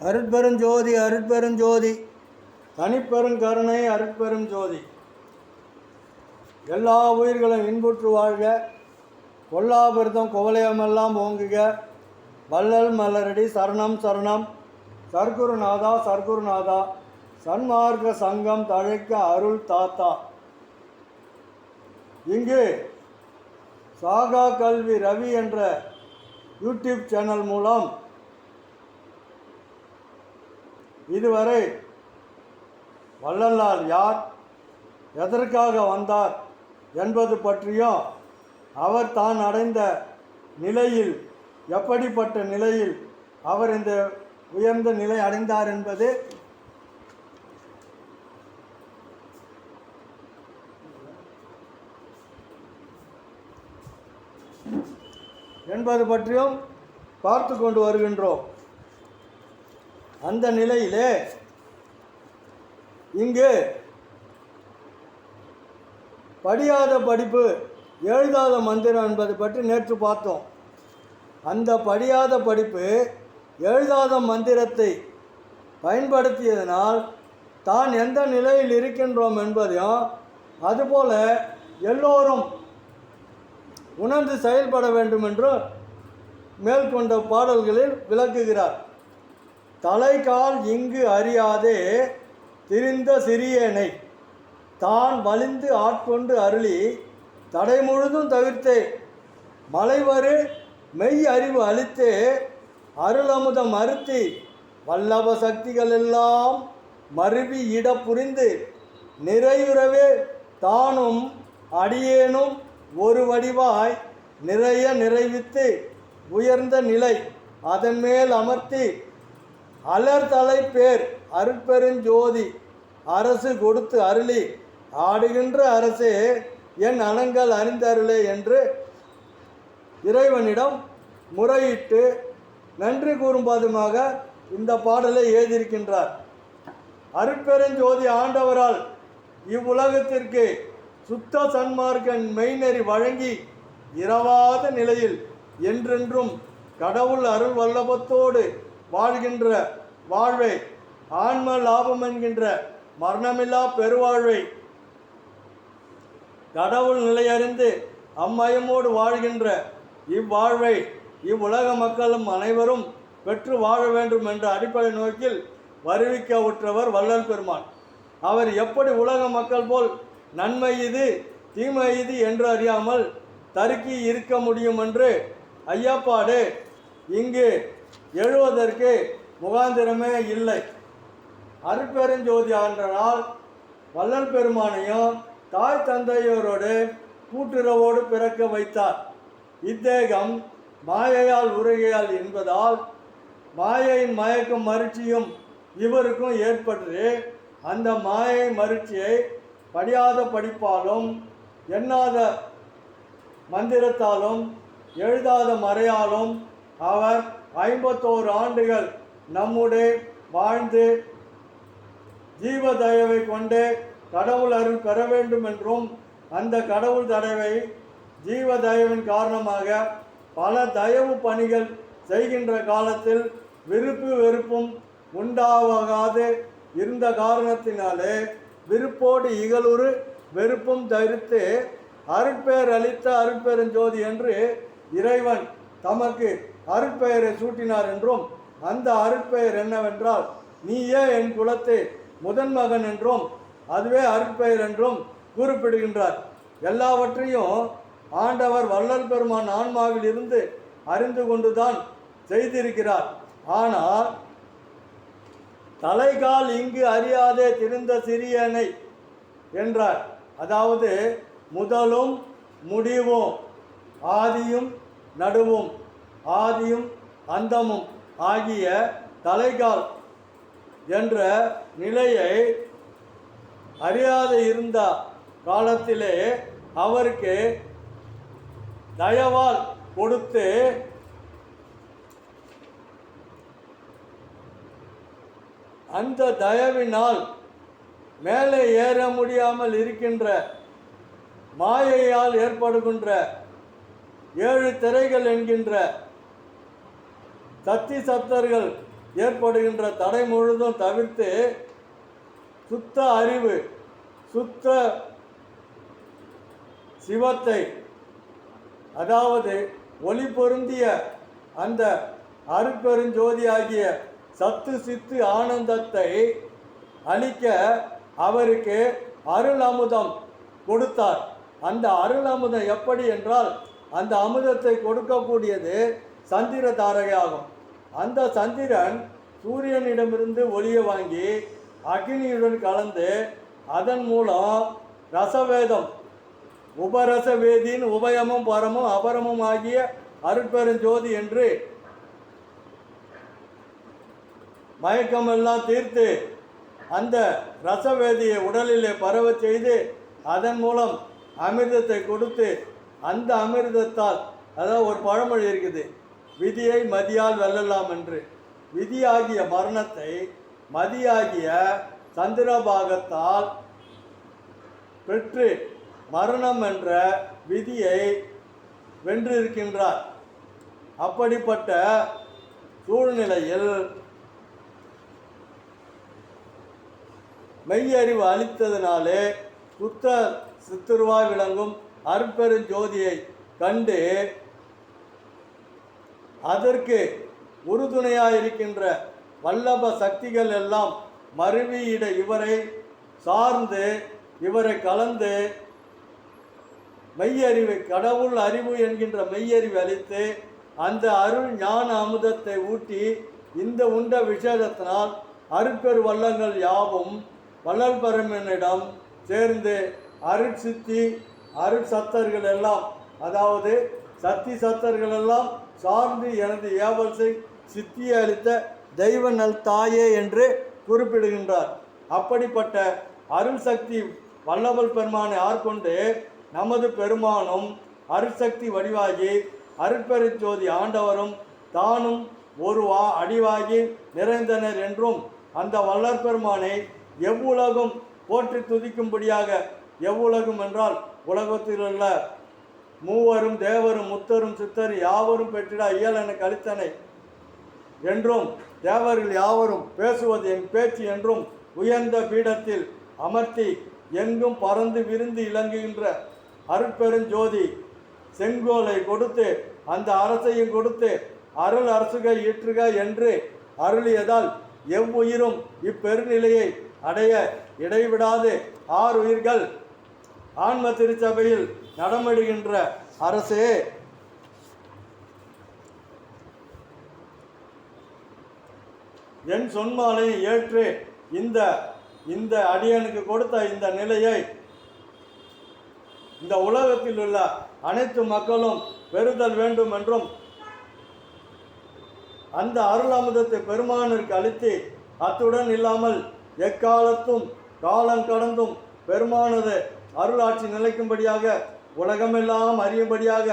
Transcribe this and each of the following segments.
அருட்பெருஞ்சோதி அருட்பெருஞ்சோதி தனிப்பெருங்கருணை அருட்பெரும் ஜோதி. எல்லா உயிர்களும் இன்புற்று வாழ்க. கொல்லாபிரதம் குவலயமெல்லாம் ஓங்குக. வள்ளல் மலரடி சரணம் சரணம். சர்க்குருநாதா சர்க்குருநாதா. சன்மார்க்க சங்கம் தழைக்க அருள் தாத்தா. இங்கு சாகா கல்வி ரவி என்ற யூடியூப் சேனல் மூலம் இதுவரை வள்ளலார் யார் எதற்காக வந்தார் என்பது பற்றியும் அவர் தான் அடைந்த நிலையில் எப்படிப்பட்ட நிலையில் அவர் இந்த உயர்ந்த நிலை அடைந்தார் என்பது என்பது பற்றியும் பார்த்து கொண்டு வருகின்றோம். அந்த நிலையிலே இங்கு படியாத படிப்பு எழுதாத மந்திரம் என்பது பற்றி நேற்று பார்த்தோம். அந்த படியாத படிப்பு எழுதாத மந்திரத்தை பயன்படுத்தியதனால் தான் எந்த நிலையில் இருக்கின்றோம் என்பதையும் அதுபோல எல்லோரும் உணர்ந்து செயல்பட வேண்டும் என்று மேற்கொண்ட பாடல்களில் விளக்குகிறார். தலைகால் இங்கு அறியாதே திரிந்த சிறியனை. தான் வலிந்து ஆட்கொண்டு அருளி தடை முழுதும் தவிர்த்தே. மலைவரு மெய் அறிவு அளித்தே அருளமுதம் அறுத்தி வல்லப சக்திகள் எல்லாம் மருவி இட புரிந்து நிறையுறவே தானும் அடியேனும் ஒரு வடிவாய் நிறைய நிறைவித்து உயர்ந்த நிலை அதன் மேல் அமர்த்தி அலர்தலை பேர் அருட்பெருஞ்சோதி அரசு கொடுத்து அருளி. ஆடுகின்ற அரசே என் அனங்கள் அறிந்தருளே என்று இறைவனிடம் முறையிட்டு நன்றி கூறும்பதுமாக இந்த பாடலை எழுதியிருக்கின்றார். அருட்பெருஞ்சோதி ஆண்டவரால் இவ்வுலகத்திற்கு சுத்த சன்மார்க்கன் மெய்நெறி வழங்கி இரவாத நிலையில் என்றென்றும் கடவுள் அருள் வல்லபத்தோடு வாழ்கின்ற வாழ்வை ஆன்ம லாபம் என்கின்ற மரணமில்லா பெருவாழ்வை. கடவுள் நிலையறிந்து அம்மயமோடு வாழ்கின்ற இவ்வாழ்வை இவ்வுலக மக்களும் அனைவரும் பெற்று வாழ வேண்டும் என்ற அடிப்படை நோக்கில் வருவிக்க உற்றவர் வள்ளல் பெருமான். அவர் எப்படி உலக மக்கள் போல் நன்மை இது தீமை இது என்று அறியாமல் தருக்கி இருக்க முடியும் என்று ஐயப்பாடு இங்கு எழுவதற்கு முகாந்திரமே இல்லை. அருட்பெருஞ்சோதி ஆண்டனால் வல்லல் பெருமானையும் தாய் தந்தையோரோடு கூட்டுறவோடு பிறக்க வைத்தார். இத்தேகம் மாயையால் உருகையால் என்பதால் மாயையின் மயக்கும் மறுச்சியும் இவருக்கும் ஏற்பட்டு அந்த மாயை மருட்சியை படியாத படிப்பாலும் எண்ணாத மந்திரத்தாலும் எழுதாத மறையாலும் அவர் ஐம்பத்தோரு ஆண்டுகள் நம்முடைய வாழ்ந்து ஜீவ தயவை கொண்டு கடவுள் அருள் பெற வேண்டும் என்றும் அந்த கடவுள் தடவை ஜீவ தயவின் காரணமாக பல தயவு பணிகள் செய்கின்ற காலத்தில் விருப்பு வெறுப்பும் உண்டாகாது இருந்த காரணத்தினாலே விருப்போடு இகலுறு வெறுப்பும் தவிர்த்து அருட்பேர் அளித்த அருட்பெருஞ்சோதி என்று இறைவன் தமக்கு அருட்பெயரை சூட்டினார் என்றும் அந்த அருட்பெயர் என்னவென்றால் நீயே என் குலத்தை முதன் மகன் என்றும் அதுவே அருட்பெயர் என்றும் குறிப்பிடுகின்றார். எல்லாவற்றையும் ஆண்டவர் வள்ளல் பெருமான் ஆன்மாவில் இருந்து அறிந்து கொண்டுதான் செய்திருக்கிறார். ஆனால் தலைகால் இங்கு அறியாதே திருந்த சிறியனை என்றார். அதாவது முதலும் முடிவும் ஆதியும் நடுவும் ஆதியும் அந்தமும் ஆகிய தலைகால் என்ற நிலையை அறியாது இருந்த காலத்திலே அவருக்கு தயவால் கொடுத்து அந்த தயவினால் மேலே ஏற முடியாமல் இருக்கின்ற மாயையால் ஏற்படுகின்ற ஏழு திரைகள் என்கின்ற சத்தி சத்தர்கள் ஏற்படுகின்ற தடை முழுதும் தவிர்த்து சுத்த அறிவு சுத்த சிவத்தை அதாவது ஒளி பொருந்திய அந்த அருட்பெருஞ்சோதியாகிய சத்து சித்து ஆனந்தத்தை அளிக்க அவருக்கு அருள் அமுதம் கொடுத்தார். அந்த அருள் அமுதம் எப்படி என்றால் அந்த அமுதத்தை கொடுக்கக்கூடியது சந்திர தாரகையாகும் அந்த சந்திரன் சூரியனிடமிருந்து ஒளியை வாங்கி அக்னியுடன் கலந்து அதன் மூலம் ரசவேதம் உபரச வேதியின் உபயமும் பரமும் அபரமும் ஆகிய அருட்பெருஞ்சோதி என்று மயக்கமெல்லாம் தீர்த்து அந்த ரசவேதியை உடலிலே பரவ செய்து அதன் மூலம் அமிர்தத்தை கொடுத்து அந்த அமிர்தத்தால் அதாவது ஒரு பழமொழி இருக்குது விதியை மதியால் வெல்லலாம் என்று. விதியாகிய மரணத்தை மதியாகிய சந்திரபாகத்தால் பெற்று மரணம் என்ற விதியை வென்றிருக்கின்றார். அப்படிப்பட்ட சூழ்நிலையில் மெய்யறிவு அளித்ததினாலே புத்த சித்திருவாய் விளங்கும் அற்பெருஞ்சோதியை கண்டு அதற்கு உறுதுணையாக இருக்கின்ற வல்லப சக்திகள் எல்லாம் மருவியிட இவரை சார்ந்து இவரை கலந்து மெய்யறிவு கடவுள் அறிவு என்கின்ற மெய்யறிவு அளித்து அந்த அருள் ஞான அமுதத்தை ஊட்டி இந்த உண்ட விசேஷத்தினால் அருட்பெரு வல்லங்கள் யாவும் வள்ளல் பரமனிடம் சேர்ந்து அருட்சித்தி அருட்சத்தர்கள் எல்லாம் அதாவது சக்தி சத்தர்கள் எல்லாம் சார்ந்து எனது ஏவல்சை சித்தியை அளித்த தெய்வ நல் தாயே என்று குறிப்பிடுகின்றார். அப்படிப்பட்ட அருள் சக்தி வல்லவல் பெருமானை ஆர்கொண்டு நமது பெருமானும் அருட்சக்தி வடிவாகி அருட்பெருஞ்சோதி ஆண்டவரும் தானும் ஒரு வா அடிவாகி நிறைந்தனர் என்றும் அந்த வள்ளற் பெருமானை எவ்வுலகும் போற்றி துதிக்கும்படியாக எவ்வுலகம் என்றால் உலகத்தில் உள்ள மூவரும் தேவரும் முத்தரும் சித்தர் யாவரும் பெற்றிட இயலென கழித்தனை. என்றும் தேவர்கள் யாவரும் பேசுவது என் பேச்சு என்றும் உயர்ந்த பீடத்தில் அமர்த்தி எங்கும் பறந்து விருந்து இலங்குகின்ற அருட்பெருஞ்சோதி செங்கோலை கொடுத்து அந்த அரசையும் கொடுத்து அருள் அரசுக ஈற்றுக என்று அருளியதால் எவ்வுயிரும் இப்பெருநிலையை அடைய இடைவிடாது. ஆறு உயிர்கள் ஆன்ம திருச்சபையில் நடமிடுகின்ற அரசே. என் சொன்மாலை ஏற்று இந்த இந்த அடியனுக்கு கொடுத்த இந்த நிலையை இந்த உலகத்தில் உள்ள அனைத்து மக்களும் பெறுதல் வேண்டும் என்றும் அந்த அருளாமுதத்தை பெருமானிற்கு அளித்து அத்துடன் இல்லாமல் எக்காலத்தும் காலம் கடந்தும் பெருமானது அருளாட்சி நிலைக்கும்படியாக உலகமெல்லாம் அறியும்படியாக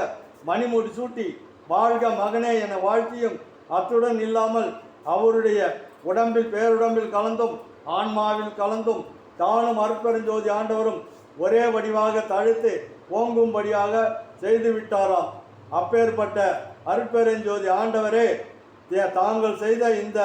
மணிமுடி சூட்டி வாழ்க மகனே என வாழ்த்தியும் அத்துடன் இல்லாமல் அவருடைய உடம்பில் பேருடம்பில் கலந்தும் ஆன்மாவில் கலந்தும் தானும் அருட்பெருஞ்சோதி ஆண்டவரும் ஒரே வடிவாக தழுத்து ஓங்கும்படியாக செய்துவிட்டாராம் அப்பேற்பட்ட அருட்பெருஞ்சோதி ஆண்டவரே தே- தாங்கள் செய்த இந்த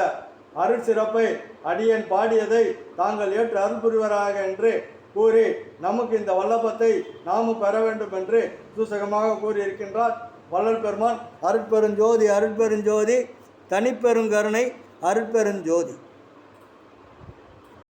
அருட்சிறப்பை அடியன் பாடியதை தாங்கள் ஏற்று அருள் புரிவராக என்று கூறி நமக்கு இந்த வல்லபத்தை நாமும் பெற வேண்டும் என்று சூசகமாக கூறியிருக்கின்றார். வள்ளல் பெருமான் அருட்பெருஞ்சோதி அருட்பெருஞ்சோதி தனிப்பெருங்கருணை அருட்பெருஞ்சோதி.